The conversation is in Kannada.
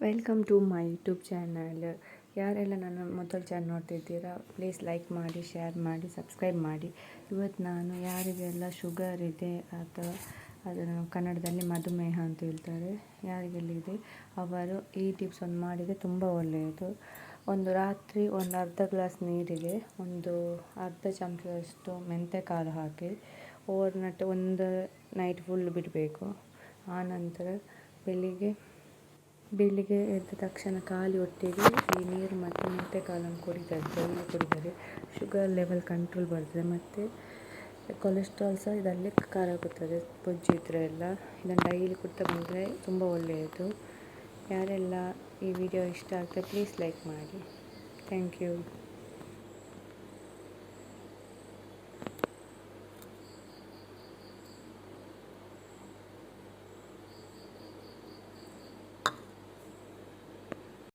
Welcome to my YouTube channel ಯಾರೆಲ್ಲ ನನ್ನ ಮೊದಲು ಚಾನಲ್ ನೋಡ್ತಿದ್ದೀರಾ ಪ್ಲೀಸ್ ಲೈಕ್ ಮಾಡಿ ಶೇರ್ ಮಾಡಿ ಸಬ್ಸ್ಕ್ರೈಬ್ ಮಾಡಿ. ಇವತ್ತು ನಾನು ಯಾರಿಗೆಲ್ಲ ಶುಗರ್ ಇದೆ ಅಥವಾ ಅದನ್ನು ಕನ್ನಡದಲ್ಲಿ ಮಧುಮೇಹ ಅಂತ ಹೇಳ್ತಾರೆ ಯಾರಿಗೆಲ್ಲ ಇದೆ ಅವರು ಈ ಟಿಪ್ಸ್ ಒಂದು ಮಾಡಿದರೆ ತುಂಬ ಒಳ್ಳೆಯದು. ಒಂದು ರಾತ್ರಿ ಒಂದು ಅರ್ಧ ಗ್ಲಾಸ್ ನೀರಿಗೆ ಒಂದು ಅರ್ಧ ಚಮಚದಷ್ಟು ಮೆಂತ್ಯ ಕಾಳು ಹಾಕಿ ಓವರ್ನಟ್ ಒಂದು ನೈಟ್ ಫುಲ್ ಬಿಡಬೇಕು. ಆನಂತರ ಬೆಳಿಗ್ಗೆ ಬೆಳಿಗ್ಗೆ ಎದ್ದ ತಕ್ಷಣ ಖಾಲಿ ಹೊಟ್ಟೆಗೆ ಈ ನೀರು ಮತ್ತು ಮೆಂತ್ಯ ಕಾಳನ್ನು ಕುಡಿತಾರೆ ಡೈಲಿ ಕುಡಿದರೆ ಶುಗರ್ ಲೆವೆಲ್ ಕಂಟ್ರೋಲ್ ಬರ್ತದೆ ಮತ್ತು ಕೊಲೆಸ್ಟ್ರಾಲ್ ಸಹ ಇದರಲ್ಲಿ ಕರಗುತ್ತದೆ ಬೊಜ್ಜು ಇದ್ದರೆ ಎಲ್ಲ. ಇದನ್ನು ಡೈಲಿ ಕುಡ್ತಾ ಬಂದರೆ ತುಂಬ ಒಳ್ಳೆಯದು. ಯಾರೆಲ್ಲ ಈ ವಿಡಿಯೋ ಇಷ್ಟ ಆಗ್ತದೆ ಪ್ಲೀಸ್ ಲೈಕ್ ಮಾಡಿ. Thank you